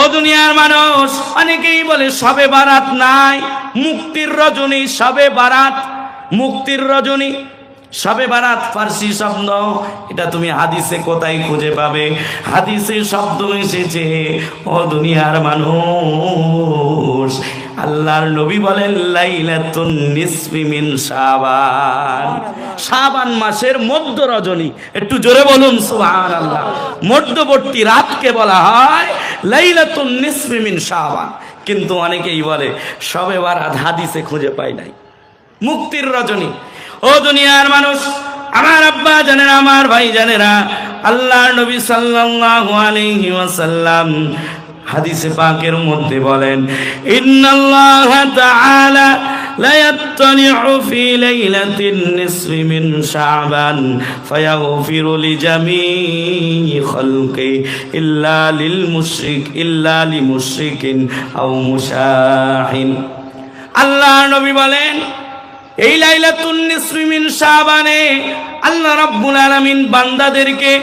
ও দুনিয়ার মানুষ, অনেকেই বলে, সবে বারাত নাই। মুক্তির রজনী সবে বারাত। মুক্তির রজনী সবে বারাত, ফার্সি শব্দ। এটা তুমি হাদিসে কোথায় খুঁজে পাবে? হাদিসে শব্দ এসেছে, ও দুনিয়ার মানুষ। আল্লাহর নবী বলেন, লাইলাতুন নিসফি মিন শাবান। শাবান মাসের মধ্য রজনী একটু জোরে বলুন, সুবহানাল্লাহ। মধ্যবর্তী রাতকে বলা হয় লাইলাতুন নিসফি শাবান। কিন্তু অনেকেই বলে, সবে বারাত হাদিসে খুঁজে পাই নাই। মুক্তির রজনী। ও দুনিয়ার মানুষ, আমার আব্বা জানেরা, আমার ভাই জানেরা, আল্লাহর নবী সাল্লাল্লাহু আলাইহি ওয়াসাল্লাম হাদিসে পাকের মধ্যে বলেন, ইন্নাল্লাহ তাআলা لا يطلع في ليلة النصف من شعبان فيغفر لجميع خلقه إلا للمشرك إلا لمشرك أو مشاحن আল্লাহ নবী বলেন এই লাইলাতুন নিসফি মিন শাবানে আল্লাহ রাব্বুল আলামিন বান্দাদেরকে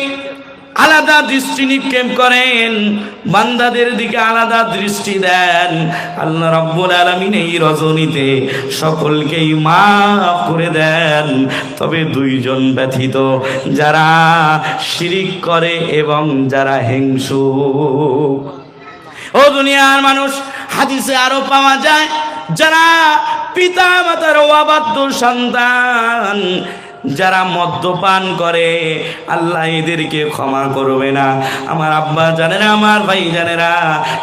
আলাদা দৃষ্টি নিক্ষেপ করেন। বান্দাদের দিকে আলাদা দৃষ্টি দেন। আল্লাহ রাব্বুল আলামিন এই রজনীতে সকলকেই মাফ করে দেন। তবে দুইজন ব্যথিত, যারা শিরিক করে এবং যারা হিংসুক। ও দুনিয়ার মানুষ, হাদিসে আরও পাওয়া যায়, যারা পিতা মাতার অবাধ্য সন্তান যারা মদ্যপান করে, আল্লাহ এদেরকে ক্ষমা করবে না। আমার আব্বা জানে না আমার ভাই জানে না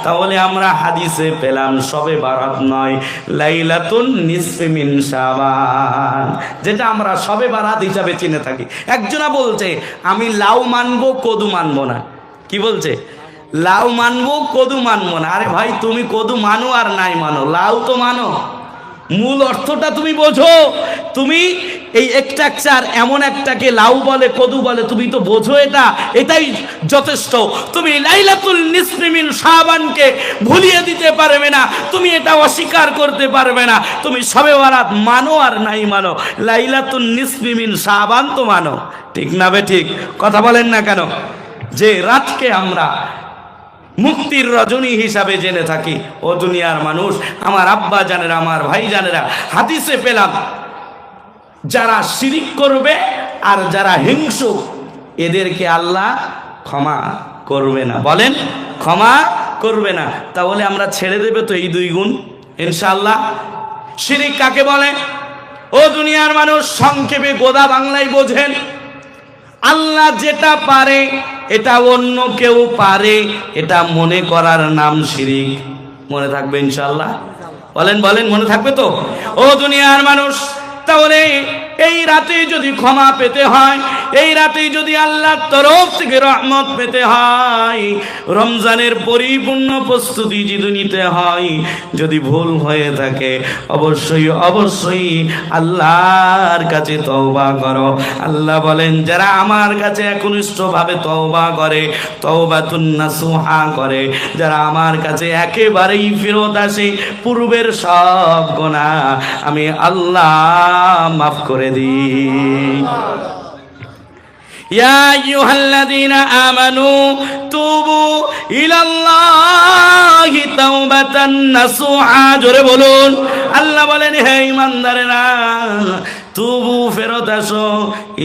তাহলে আমরা হাদিসে পেলাম সবে বারাত নয়, লাইলাতুন নিসফি মিন শাবান। যেটা আমরা সবে বারাত হিসাবে চিনে থাকি। একজনা বলছে, আমি লাউ মানবো, কদু মানবো না। কি বলছে? লাউ মানবো, কদু মানবো না। আরে ভাই, তুমি কদু মানো আর নাই মানো। লাউ তো মানো। মূল অর্থটা তুমি বোঝো। তুমি এই স্ট্রাকচার এমন একটাকে লাউ বলে, কদু বলে, তুমি তো বোঝো এটা। এটাই যথেষ্ট। তুমি লাইলাতুল নিসমিন শাবানকে ভুলিয়ে দিতে পারবে না। তুমি এটা অস্বীকার করতে পারবে না। তুমি সবে বারাত মানো আর নাই মানো। লাইলাতুল নিসমিন শাবান তো মানো। ঠিক না বে ঠিক? কথা বলেন না কেন? যে রাতকে আমরা মুক্তির রজনী হিসাবে জেনে থাকি। ও দুনিয়ার মানুষ, আমার আব্বা জানেরা, আমার ভাই জানেরা, হাদিসে পেলাম, যারা শিরিক করবে আর যারা হিংসুক এদেরকে আল্লাহ ক্ষমা করবে না। বলেন, ক্ষমা করবে না। তাহলে আমরা ছেড়ে দেবে তো এই দুই গুণ ইনশাল্লাহ শিরিক কাকে বলে? ও দুনিয়ার মানুষ, সংক্ষেপে গোদা বাংলায় বোঝেন, আল্লাহ যেটা পারে এটা অন্য কেউ পারে, এটা মনে করার নাম শিরিক। মনে থাকবে ইনশাল্লাহ বলেন বলেন, মনে থাকবে তো? ও দুনিয়ার মানুষ, তাহলে এই রাতে যদি ক্ষমা পেতে হয়, এই রাতে যদি আল্লাহর তরফ থেকে রহমত পেতে হয়, রমজানের পরিপূর্ণ প্রস্তুতি যদি নিতে হয়, যদি ভুল হয়ে থাকে, অবশ্যই অবশ্যই আল্লাহর কাছে তওবা করো। আল্লাহ বলেন, যারা আমার কাছে একনিষ্ঠভাবে তওবা করে তওবা তুন্নাসুহা করে, যারা আমার কাছে একেবারেই ফেরত আসে, পূর্বের সব গোনা আমি আল্লাহ মাফ করে দিই يا أيها الذين آمنوا توبوا إلى الله توبة نصوحا জোরে বলুন আল্লাহ বলেন হে ইমানদারেরা তুবু ফেরত আসো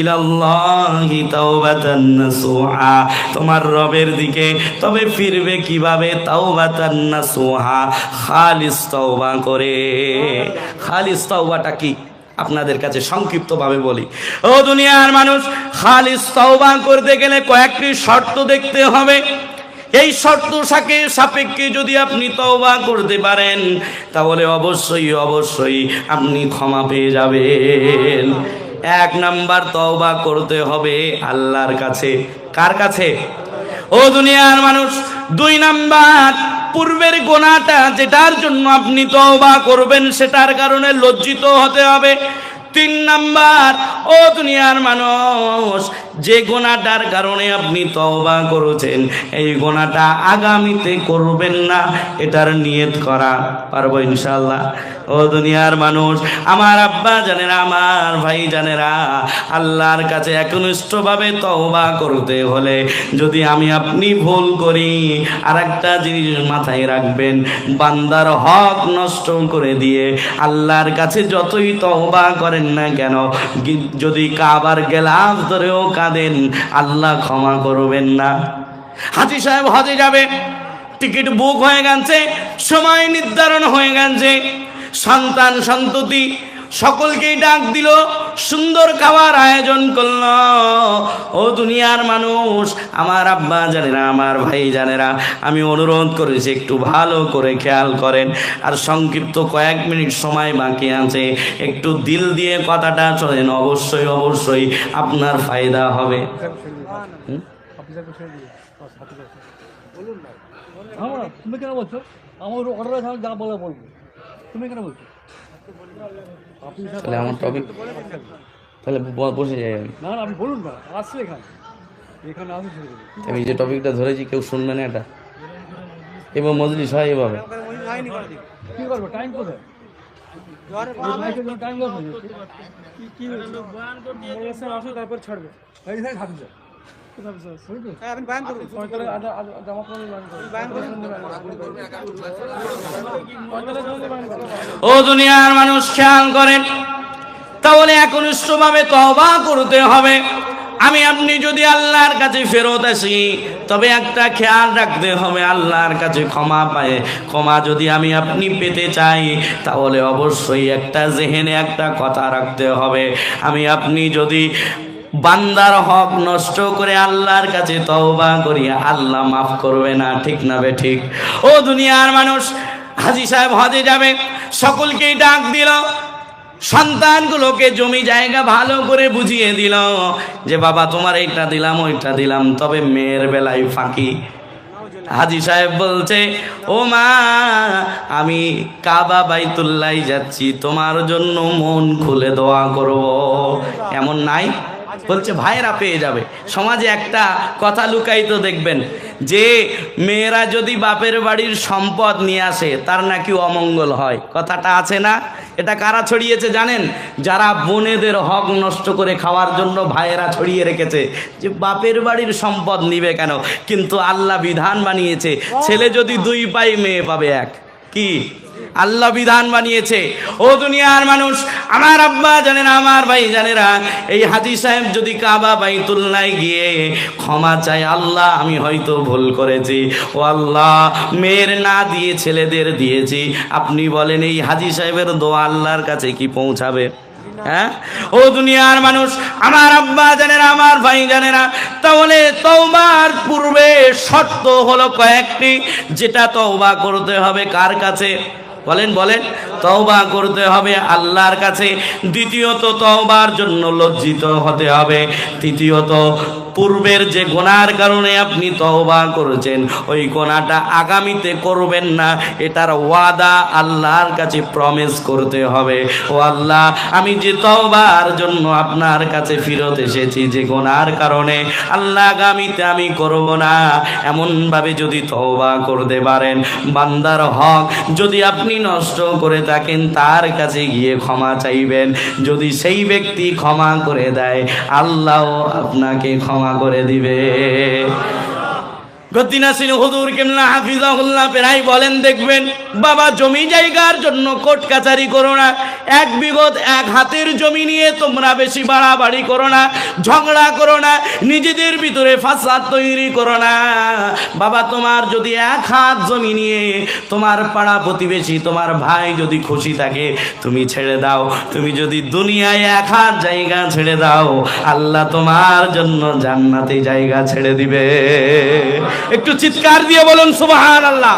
ইলাল্লাহি তাওবাতান নাসুহা তোমার রবের দিকে তবে ফিরবে কিভাবে তাওবাতান নাসুহা খালিস তওবা করে খালিস তওবাটা কি আপনাদের কাছে সংক্ষিপ্তভাবে বলি। ও দুনিয়ার মানুষ, খালিস তওবা করতে গেলে কয়েকটি শর্ত দেখতে হবে। এই শর্ত সাকে সাপেক্ষে যদি আপনি তওবা করতে পারেন, তাহলে অবশ্যই অবশ্যই আপনি ক্ষমা পেয়ে যাবেন। এক নাম্বার তওবা করতে হবে আল্লাহর কাছে। কার কাছে? ও দুনিয়ার মানুষ, দুই নাম্বার পূর্বের গোনাটা যেটার জন্য আপনি তওবা করবেন, সেটার কারণে লজ্জিত হতে হবে। তিন নাম্বার, ও দুনিয়ার মানুষ যে গোনাটার কারণে আপনি তওবা করেছেন, এই গোনাটা আগামীতে করবেন না, এটার নিয়ত করা পারব ইনশাল্লাহ ও দুনিয়ার মানুষ, আমার আব্বা জানেরা, আমার ভাই জানেরা, আল্লাহর কাছে একনিষ্ঠভাবে তওবা করতে হলে যদি আমি আপনি ভুল করি আর একটা জিনিস মাথায় রাখবেন, বান্দার হক নষ্ট করে দিয়ে আল্লাহর কাছে যতই তওবা করেন না কেন, যদি কাবার গেলাফ ধরেও কাঁদেন আল্লাহ ক্ষমা করবেন না। হাজি সাহেব হজে যাবে, টিকিট বুক হয়ে গেছে, সময় নির্ধারণ হয়ে গেছে। সন্তান সন্ততি সকলকেই ডাক দিল সুন্দর খাওয়ার আয়োজন করল। ও দুনিয়ার মানুষ আমার আব্বা জানেরা আমার ভাই জানেরা আমি অনুরোধ করেছি একটু ভালো করে খেয়াল করেন। আর সংক্ষিপ্ত কয়েক মিনিট সময় বাকি আছে একটু দিল দিয়ে কথাটা চলেন অবশ্যই অবশ্যই আপনার ফায়দা হবে। তুমি কেন বলছো? আমার অর্ডার আছে আমি যা বলে বলব। তুমি কেন বলছো? তাহলে আমার টপিক তাহলে বসে যাই আমি। না আপনি বলুন না আসছে এখানে। এখানে আসে ছেড়ে দেবে আমি যে টপিকটা ধরেছি কেউ শুনবে না এটা। এবং মজলিস হয় এভাবে। কি করব টাইম কোথায়? টাইম লস কি তারপর ছাড়বে। ও দুনিয়ার মানুষ, খেয়াল করেন। তাহলে একনিষ্ঠভাবে তবা করতে হবে। আমি আপনি যদি আল্লাহর কাছে ফেরত আসি, তবে একটা খেয়াল রাখতে হবে আল্লাহর কাছে ক্ষমা পায়। ক্ষমা যদি আমি আপনি পেতে চাই, তাহলে অবশ্যই একটা জেহেনে একটা কথা রাখতে হবে। আমি আপনি যদি বান্দার হক নষ্ট করে আল্লাহর কাছে তওবা করি, আল্লাহ মাফ করবে না, ঠিক না বে ঠিক? ও দুনিয়ার মানুষ, হাজি সাহেব হজে যাবে, সকলকেই ডাক দিল, সন্তানগুলোকে জমি জায়গা ভালো করে বুঝিয়ে দিল, যে বাবা তোমার এইটা দিলাম, ওইটা দিলাম, তবে মেয়ের বেলায় ফাঁকি। হাজি সাহেব বলছে, ও মা, আমি কাবা বাইতুল্লাই যাচ্ছি, তোমার জন্য মন খুলে দোয়া করব। এমন নাই? বলছে ভাইরা পেয়ে যাবে। সমাজে একটা কথা লুকাই তো দেখবেন, যে মেয়েরা যদি বাপের বাড়ির সম্পদ নিয়ে আসে, তার নাকি অমঙ্গল হয়। কথাটা আছে না? এটা কারা ছড়িয়েছে জানেন? যারা বোনেদের হক নষ্ট করে খাওয়ার জন্য ভাইয়েরা ছড়িয়ে রেখেছে, যে বাপের বাড়ির সম্পদ নিবে কেন? কিন্তু আল্লাহ বিধান বানিয়েছে, ছেলে যদি দুই পাই মেয়ে পাবে এক, কি? আল্লাহ বিধান বানিয়েছে। ও দুনিয়ার মানুষ, আমার আব্বা জানেন, আমার ভাই জানেরা, এই হাজি সাহেব যদি কাবা বাইতুল্লায় গিয়ে ক্ষমা চাই আল্লাহ, আমি হয়তো ভুল করেছি। ও আল্লাহ, মেয়ের না দিয়ে ছেলেদের দিয়েছি। আপনি বলেন, এই হাজি সাহেবের দোয়া আল্লাহর কাছে কি পৌঁছাবে? হ্যাঁ? ও দুনিয়ার মানুষ, আমার আব্বা জানেরা, আমার ভাই জানেরা, তাহলে তওবার পূর্বে শর্ত হলো কয়েকটি, যেটা তওবা করতে হবে কার কাছে? বলেন বলেন তওবা করতে হবে আল্লাহর কাছে। দ্বিতীয়ত তওবার জন্য লজ্জিত হতে হবে। তৃতীয়ত পূর্বের যে গোনার কারণে আপনি তওবা করেছেন, ওই গোনাটা আগামীতে করবেন না। এটার ওয়াদা আল্লাহর কাছে প্রমিস করতে হবে। ও আল্লাহ, আমি যে তওবার জন্য আপনার কাছে ফিরত এসেছি, যে গোনার কারণে আল্লাহ আগামীতে আমি করব না, এমনভাবে যদি তওবা করতে পারেন, বান্দার হক যদি আপনি নষ্ট করে থাকেন, তার কাছে গিয়ে ক্ষমা চাইবেন। যদি সেই ব্যক্তি ক্ষমা করে দেয়, আল্লাহ আপনাকে ক্ষমা করে দিবে। গদ্দিনাসিন হুজুর কেমলা হাফিজাহুল্লাহ পেরাই বলেন, দেখবেন, বাবা জমি জায়গার জন্য কোর্ট কাচারি করো না। এক বিগত এক হাতের জমি নিয়ে তোমরা বেশি বাড়াবাড়ি করো না, ঝগড়া করো না, নিজেদের ভিতরে ফাসাদ তৈরি করো না। বাবা, তোমার যদি এক হাত জমি নিয়ে তোমার পাড়া প্রতিবেশী, তোমার ভাই যদি খুশি থাকে, তুমি ছেড়ে দাও। তুমি যদি দুনিয়ায় এক হাত জায়গা ছেড়ে দাও, আল্লাহ তোমার জন্য জান্নাতে জায়গা ছেড়ে দিবে। একটু চিৎকার দিয়ে বলুন সুবাহ আল্লাহ